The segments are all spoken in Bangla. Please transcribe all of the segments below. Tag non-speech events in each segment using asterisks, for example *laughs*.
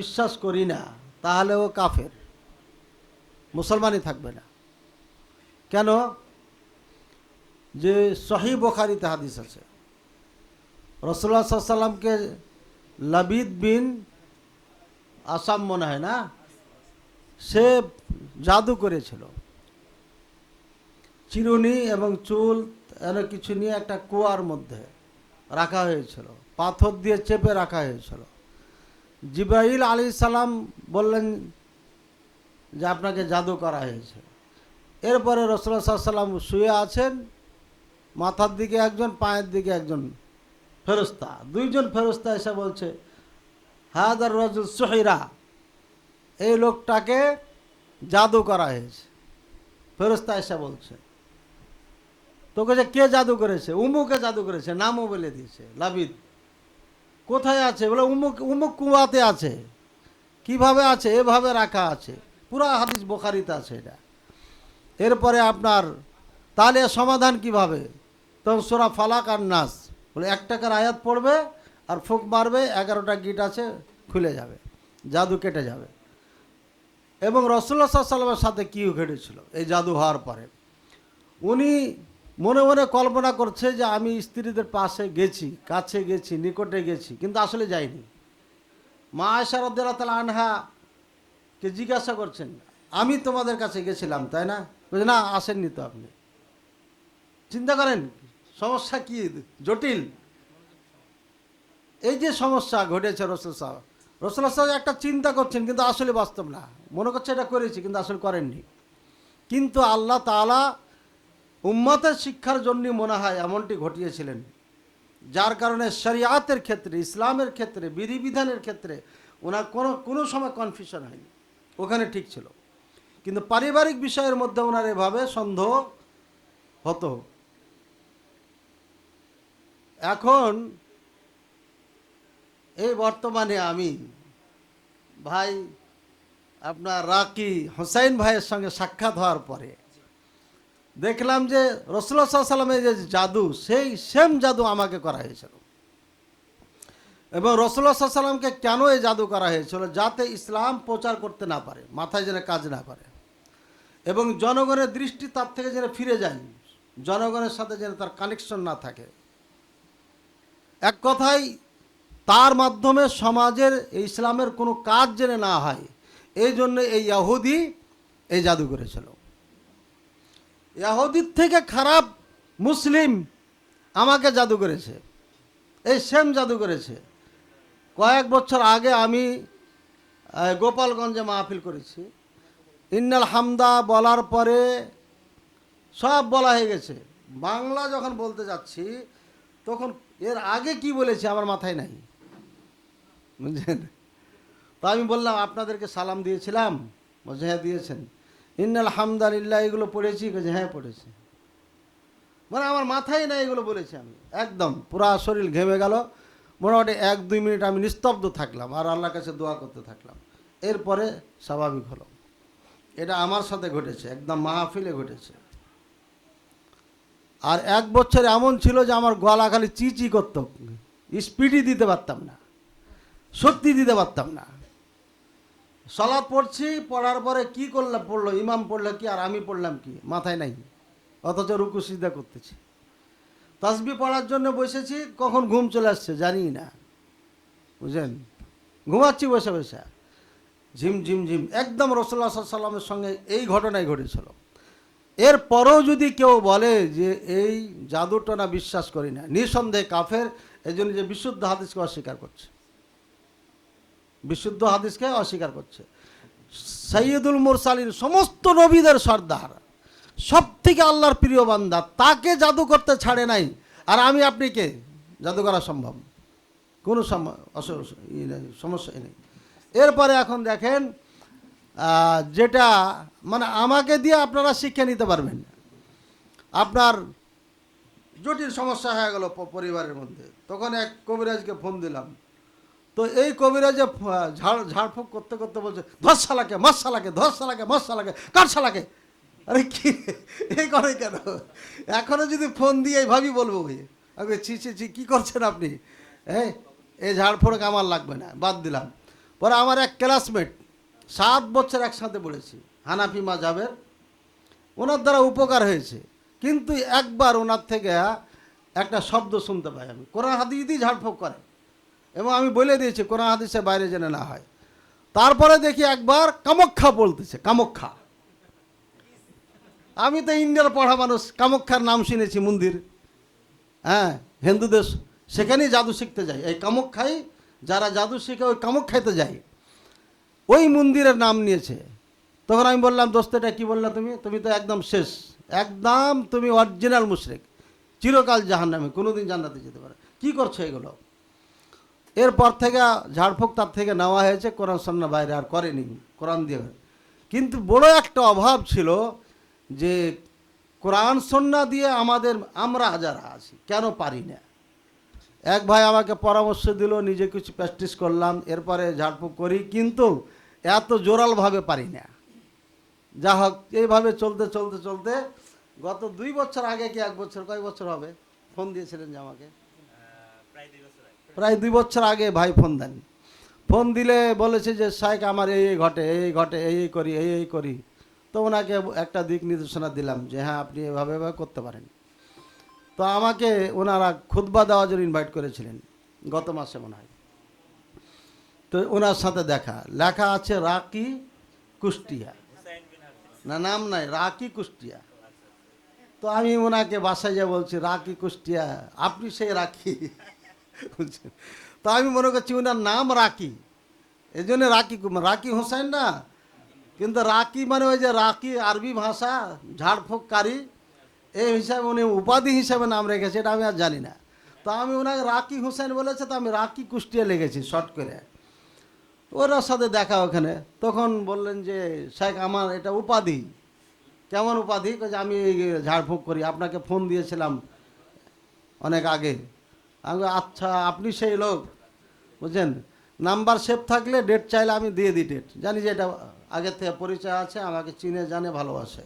বিশ্বাস করি না তাহলে ও কাফের। মুসলমানই থাকবে না। কেন? যে সহি বোখারিতে হাদিস আছে। রসুল্লাহ সাল্লামকে লাবিদ বিন আসাম মনে হয় না? সে জাদু করেছিল। চিরুনি এবং চুল এর কিছু নিয়ে একটা কুয়ার মধ্যে রাখা হয়েছিল। পাথর দিয়ে চেপে রাখা হয়েছিল। জিব্রাইল আলী সালাম বললেন যে আপনাকে জাদু করা হয়েছে। এরপরে রসুল্লাহ সাল্লাম শুয়ে আছেন, মাথার দিকে একজন, পায়ের দিকে একজন ফেরস্তা দুইজন ফেরস্তা এসে বলছে হাজার রজুল সহিরা, এই লোকটাকে জাদু করা হয়েছে। ফেরস্তা এসে বলছে, তোকে যে কে জাদু করেছে? উমুকে জাদু করেছে? নামও বলে দিয়েছে, লাবিদ। কোথায় আছে? বলে উমুক উমুক কুয়াতে আছে। কীভাবে আছে? এভাবে রাখা আছে। পুরা হাদিস বোখারিতে আছে এটা। এরপরে আপনার, তাহলে সমাধান কীভাবে? তখন সোরা ফালাক আর নাস। বলে এক টাকার আয়াত পড়বে আর ফুক মারবে, এগারোটা গিট আছে, খুলে যাবে। জাদু কেটে যাবে। এবং রসুল্লা সাল্লামের সাথে কী ঘটেছিল? এই জাদু হওয়ার পরে। উনি মনে মনে কল্পনা করছে যে আমি স্ত্রীদের পাশে গেছি, কাছে গেছি, নিকটে গেছি, কিন্তু আসলে যাইনি। মা আয়সা রদ্দাল্লাহ তালা আনহাকে জিজ্ঞাসা করছেন, আমি তোমাদের কাছে গেছিলাম, তাই না? বলছে, না, আসেননি তো আপনি। চিন্তা করেন, সমস্যা কি? জটিল। এই যে সমস্যা ঘটেছে রসুল সাহেব রসুল সাহেব একটা চিন্তা করছেন, কিন্তু আসলে বাস্তব না। মনে করছে এটা করেছি, কিন্তু আসলে করেননি। কিন্তু আল্লাহ তাআলা উম্মতের শিক্ষার জন্য মনে হয় এমনটি ঘটিয়েছিলেন, যার কারণে শরিয়াতের ক্ষেত্রে, ইসলামের ক্ষেত্রে, বিধিবিধানের ক্ষেত্রে ওনার কোনো কোনো সময় কনফিউশন হয়নি। ওখানে ঠিক ছিল। কিন্তু পারিবারিক বিষয়ের মধ্যে ওনার এভাবে সন্দেহ হতো। এখন এই বর্তমানে আমি ভাই আপনার রাকি হোসাইন ভাইয়ের সঙ্গে সাক্ষাৎ হওয়ার পরে দেখলাম যে রসুল্লাহ সাল্লামের যে জাদু, সেই সেম জাদু আমাকে করা হয়েছিল। এবং রসুল্লাহ সাল্লামকে কেন এই জাদু করা হয়েছিল? যাতে ইসলাম প্রচার করতে না পারে, মাথায় যেন কাজ না করে। এবং জনগণের দৃষ্টি তার থেকে যেন ফিরে যায়, জনগণের সাথে যেন তার কানেকশন না থাকে। এক কথায়, তার মাধ্যমে সমাজের ইসলামের কোনো কাজ যেন না হয়, এই জন্য এই ইয়াহুদি এই জাদু করেছিল। ইয়াহুদির থেকে খারাপ মুসলিম আমাকে জাদু করেছে। এই সেম জাদু করেছে। কয়েক বছর আগে আমি গোপালগঞ্জে মাহফিল করেছি। ইন্নাল হামদা বলার পরে সব বলা হয়ে গেছে। বাংলা যখন বলতে যাচ্ছি, তখন এর আগে কি বলেছি আমার মাথায় নাই। বুঝলেন? তো আমি বললাম, আপনাদেরকে সালাম দিয়েছিলাম হ্যাঁ দিয়েছেন। ইন্নাল হামদালিল্লাহ এগুলো পড়েছি। বলছে হ্যাঁ পড়েছি। মানে আমার মাথায় না এগুলো বলেছি আমি। একদম, পুরা শরীর ঘেমে গেল। মোটামুটি এক, দুই মিনিট আমি নিস্তব্ধ থাকলাম আর আল্লাহর কাছে দোয়া করতে থাকলাম। এরপরে স্বাভাবিক হলো। এটা আমার সাথে ঘটেছে, একদম মাহফিলে ঘটেছে। আর এক বছর এমন ছিল যে আমার গলা খালি চিচি করত। স্পিডই দিতে পারতাম না। সত্যি দিতে পারতাম না। সলাৎ পড়ছি, পড়ার পরে কি করলাম পড়ল, ইমাম পড়ল কি, আর আমি পড়লাম কি? মাথায় নাই। অথচ রুকু সিদ্ধা করতেছি। তাসবি পড়ার জন্য বসেছি, কখন ঘুম চলে আসছে জানি না। বুঝলেন? ঘুমাচ্ছি বসে বসে। ঝিম ঝিম ঝিম। একদম রসল্লা সাল্লামের সঙ্গে এই ঘটনাই ঘটেছিল। এর এরপরেও যদি কেউ বলে যে এই জাদুটনা বিশ্বাস করি না, নিঃসন্দেহে কাফের এই জন্য যে বিশুদ্ধ হাদিসকে অস্বীকার করছে। বিশুদ্ধ হাদিসকে অস্বীকার করছে। সৈয়দুল মুরসালিন সমস্ত নবীদের সর্দার। সব থেকে আল্লাহর প্রিয় বান্দা। তাকে জাদু করতে ছাড়ে নাই। আর আমি আপনি কে? জাদু করা সম্ভব। কোনো সম- অস- ই নেই, সমস্যাই নেই। এরপরে এখন দেখেন যেটা মানে আমাকে দিয়ে আপনারা শিক্ষা নিতে পারবেন। আপনার জটিল সমস্যা হয়ে গেল পরিবারের মধ্যে। তখন এক কবিরাজকে ফোন দিলাম। তো এই কবিরা যে ঝাড়, ঝাড়ফুঁক করতে করতে বলছে, ধস সালাকে মস সালাকে ধস সালাকে মস সালাকে কার সালাকে আরে কি এই করে কেন? এখনও যদি ফোন দিয়ে এইভাবেই বলব ওই আমি ছি ছি ছি, কী করছেন আপনি? হ্যাঁ এই ঝাড়ফুঁক আমার লাগবে না, বাদ দিলাম। পরে আমার এক ক্লাসমেট সাত বছর একসাথে পড়েছি হানাফি মাজাবের ওনার দ্বারা উপকার হয়েছে। কিন্তু একবার ওনার থেকে একটা শব্দ শুনতে পাই আমি। কোরআন হাদিস দিয়ে ঝাড়ফুঁক করে। এবং আমি বলে দিয়েছি, কোরআন হাদিসে বাইরে যেন না হয়। তারপরে দেখি একবার কামক্ষা বলতেছে কামক্ষা আমি তো ইন্ডিয়ার পড়া মানুষ কামক্ষার নাম শুনেছি মন্দির। হ্যাঁ হিন্দুদের সেখানেই জাদু শিখতে যাই এই কামক্ষাই যারা জাদু শিখে ওই কামক্ষাইতে যায়। ওই মন্দিরের নাম নিয়েছে। তখন আমি বললাম, দোস্ত, এটা কী বললা তুমি? তুমি তো একদম শেষ। একদম তুমি অরিজিনাল মুশরিক। চিরকাল জাহান নামে কোনোদিন জান্নাতে যেতে পারে কী করছ এগুলো? এরপর থেকে ঝাড়ফুঁক তার থেকে নেওয়া হয়েছে, কোরআন সন্না বাইরে আর করেনি, কোরআন দিয়ে কিন্তু বড় একটা অভাব ছিল যে কোরআন সন্না দিয়ে আমাদের, আমরা যারা আছি, কেন পারি না? এক ভাই আমাকে পরামর্শ দিল, নিজে কিছু প্র্যাকটিস করলাম, এরপরে ঝাড়ফুঁক করি, কিন্তু এত জোরালভাবে পারি না। যা হোক, এইভাবে চলতে চলতে চলতে গত দুই বছর আগে কি এক বছর, কয় বছর হবে? ফোন দিয়েছিলেন যে আমাকে। প্রায় দুই বছর আগে ভাই ফোন দেন। ফোন দিলে বলেছে যে শাইক আমার এই এই ঘটে এই ঘটে, এই এই করি, এই এই করি। তো ওনাকে একটা দিক নির্দেশনা দিলাম যে হ্যাঁ আপনি এভাবে এভাবে করতে পারেন। তো আমাকে ওনারা খুতবা দেওয়ার জন্য ইনভাইট করেছিলেন, গত মাসে মনে হয়। তো ওনার সাথে দেখা। লেখা আছে, রাকি কুষ্টিয়া। না, নাম নাই, রাকি কুষ্টিয়া। তো আমি ওনাকে বাসায় যা বলছি, রাকি কুষ্টিয়া, আপনি সেই রাখি? *laughs* তো আমি মনে করছি ওনার নাম রাকি। এই জন্য রাকি রাকি হোসেন না। কিন্তু রাকি মানে ওই যে রাকি আরবি ভাষা, ঝাড়ফুঁককারী। এই হিসাবে উনি উপাধি হিসাবে নাম রেখেছে, এটা আমি আর জানি না। তো আমি ওনাকে রাকি হোসেন বলেছে, তো আমি রাকি কুষ্টিয়া লেগেছি শর্ট করে। ওর সাথে দেখা ওখানে। তখন বললেন যে, শেখ, আমার এটা উপাধি। কেমন উপাধি? যে আমি ঝাড়ফুঁক করি। আপনাকে ফোন দিয়েছিলাম অনেক আগে। আমি আচ্ছা আপনি সেই লোক। বুঝছেন? নাম্বার সেভ থাকলে ডেট চাইলে আমি দিয়ে দিই ডেট জানি যে এটা আগের থেকে পরিচয় আছে, আমাকে চিনে, জানে, ভালোবাসে।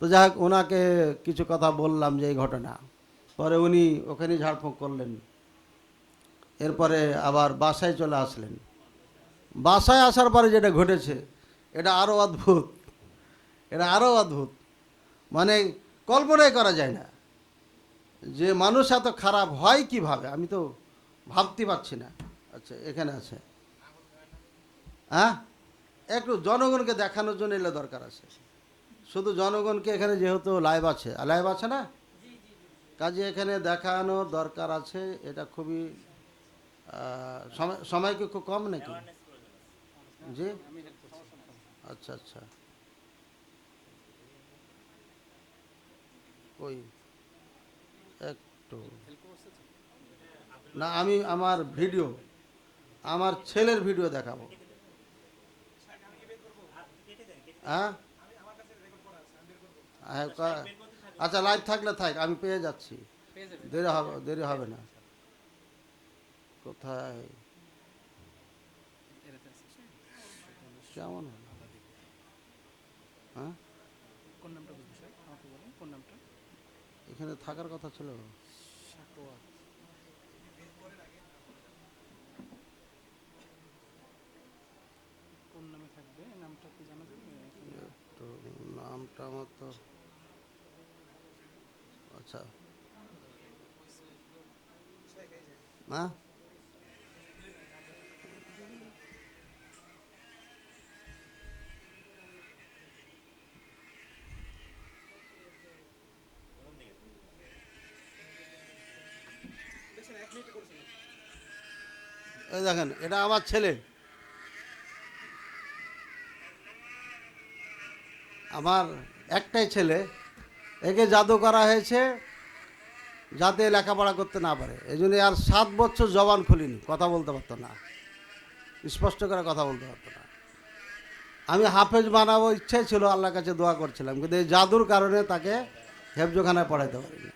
তো যাই হোক, ওনাকে কিছু কথা বললাম যে এই ঘটনা। পরে উনি ওখানে ঝাড়ফুঁক করলেন। এরপরে আবার বাসায় চলে আসলেন। বাসায় আসার পরে যেটা ঘটেছে, এটা আরও অদ্ভুত। এটা আরও অদ্ভুত। মানে কল্পনাই করা যায় না। যে মানুষ এত খারাপ হয় কীভাবে? আমি তো ভাবতে পারছি না। আচ্ছা এখানে আছে। হ্যাঁ? একটু জনগণকে দেখানোর জন্য এলে দরকার আছে। শুধু জনগণকে এখানে যেহেতু লাইভ আছে। লাইভ আছে না? কাজে এখানে দেখানো দরকার আছে। এটা খুবই সময় কি খুব কম নাকি? জি? আচ্ছা আচ্ছা। ওই একটু। না আমি আমার ভিডিও আমার ছেলের ভিডিও দেখাবো। হ্যাঁ? হ্যাঁ, আচ্ছা লাইভ থাকলে থাক আমি পেয়ে যাচ্ছি। দেরি হবে দেরি হবে না। কোথায়? কেমন হ্যাঁ? কোন নামটা কোন নামটা? এখানে থাকার কথা ছিল। কোন নামে থাকবে? নামটা কি জানা যাবে? তো নামটা আমার তো আচ্ছা। না? দেখেন, এটা আমার ছেলে। আমার একটাই ছেলে, একে জাদু করা হয়েছে যাতে লেখাপড়া করতে না পারে। এই জন্য আর সাত বছর জবান খুলিনি, কথা বলতে পারতো না। স্পষ্ট করে কথা বলতে পারতো না। আমি হাফেজ বানাবো ইচ্ছে ছিল, আল্লাহর কাছে দোয়া করছিলাম, কিন্তু এই জাদুর কারণে তাকে হেফজোখানায় পড়াইতে পারিনি।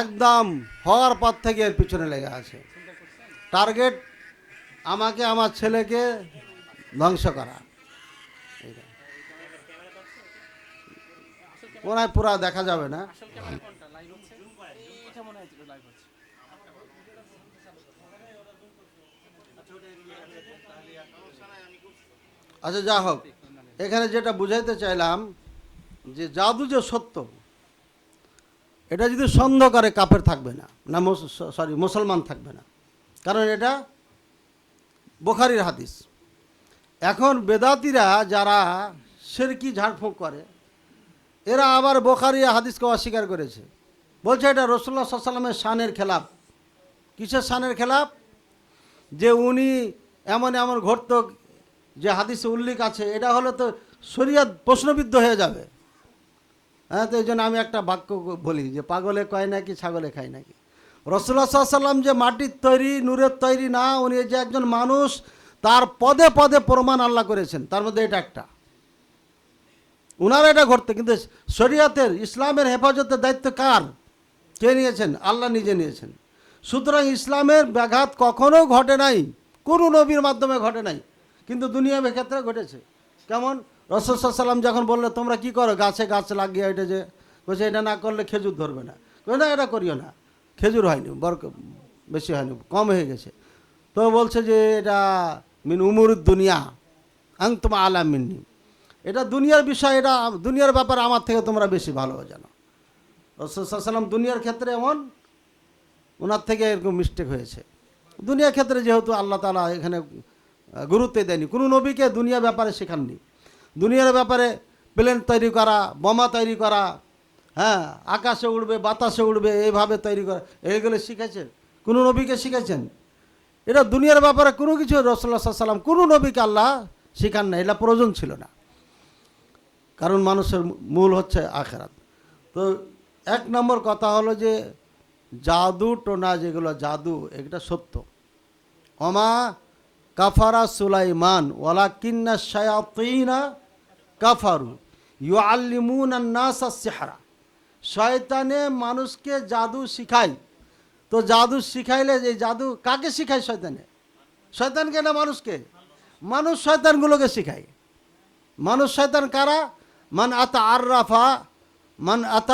একদম হওয়ার পর থেকে এর পিছনে লেগে আছে। টার্গেট আমাকে, আমার ছেলেকে ধ্বংস করা। মনে পুরা দেখা যাবে না। আচ্ছা যা হোক। এখানে যেটা বুঝাইতে চাইলাম যে জাদু যে সত্য এটা যদি সন্দেহ করে কাপের থাকবে না না সরি মুসলমান থাকবে না। কারণ এটা বোখারির হাদিস। এখন বেদাতিরা যারা সেরকি ঝাড়ফুঁক করে, এরা আবার বোখারি হাদিসকে অস্বীকার করেছে। বলছে এটা রসুল্লাহ সাল্লামের শানের খেলাপ। কিসের শানের খেলাপ? যে উনি এমন এমন ঘটত যে হাদিসে উল্লেখ আছে, এটা হলে তো শরিয়াত প্রশ্নবিদ্ধ হয়ে যাবে। হ্যাঁ তো এই জন্য আমি একটা বাক্য বলি যে, পাগলে কয় নাকি, ছাগলে খায় নাকি? রসুল্লাহ সাল্লাম যে মাটির তৈরি, নূরের তৈরি না, উনি যে একজন মানুষ, তার পদে পদে প্রমাণ আল্লাহ করেছেন। তার মধ্যে এটা একটা। উনারা এটা ঘটতে, কিন্তু শরিয়াতের, ইসলামের হেফাজতের দায়িত্ব কার? কে নিয়েছেন? আল্লাহ নিজে নিয়েছেন। সুতরাং ইসলামের ব্যাঘাত কখনো ঘটে নাই, কোনো নবীর মাধ্যমে ঘটে নাই, কিন্তু দুনিয়া ক্ষেত্রে ঘটেছে। কেমন? রসদাল্লাম যখন বললে, তোমরা কি করো? গাছে গাছ লাগিয়ে এটা যে বলছে, এটা না করলে খেজুর ধরবে না। না, এটা করিও না। খেজুর হয়নি বর বেশি হয়নি, কম হয়ে গেছে। তো বলছে যে, এটা মিন উমুর দুনিয়া আং তোমার আলাম মিন্নি। এটা দুনিয়ার বিষয়, এটা দুনিয়ার ব্যাপারে আমার থেকে তোমরা বেশি ভালো জানো। রসদাল্লাম দুনিয়ার ক্ষেত্রে এমন, ওনার থেকে এরকম মিস্টেক হয়েছে। দুনিয়ার ক্ষেত্রে যেহেতু আল্লাহ তালা এখানে গুরুত্ব দেয়নি, কোনো নবীকে দুনিয়া ব্যাপারে শেখাননি। দুনিয়ার ব্যাপারে প্লেন তৈরি করা, বোমা তৈরি করা হ্যাঁ আকাশে উড়বে, বাতাসে উড়বে, এইভাবে তৈরি করা, এইগুলো শিখেছেন? কোনো নবীকে শিখেছেন? এটা দুনিয়ার ব্যাপারে কোনো কিছু রসল্লা সাল্লাম কোনো নবীকে আল্লাহ শিখান না এটা প্রয়োজন ছিল না। কারণ মানুষের মূল হচ্ছে আখেরাত। তো এক নম্বর কথা হলো যে, জাদু, টোনা যেগুলো জাদু, এটা সত্য। অমা কাফারা সুলাইমান ওয়ালা কিন্না শায়াতিনা কাফারু ইউ আল্লিমুন সেহারা। শয়তানে মানুষকে জাদু শিখায়। তো জাদু শিখাইলে যে জাদু কাকে শিখায় শয়তানে? শয়তানকে না মানুষকে? মানুষ শয়তানগুলোকে শিখায়। মানুষ শয়তান কারা? মান আতা আর্রাফা, মান আতা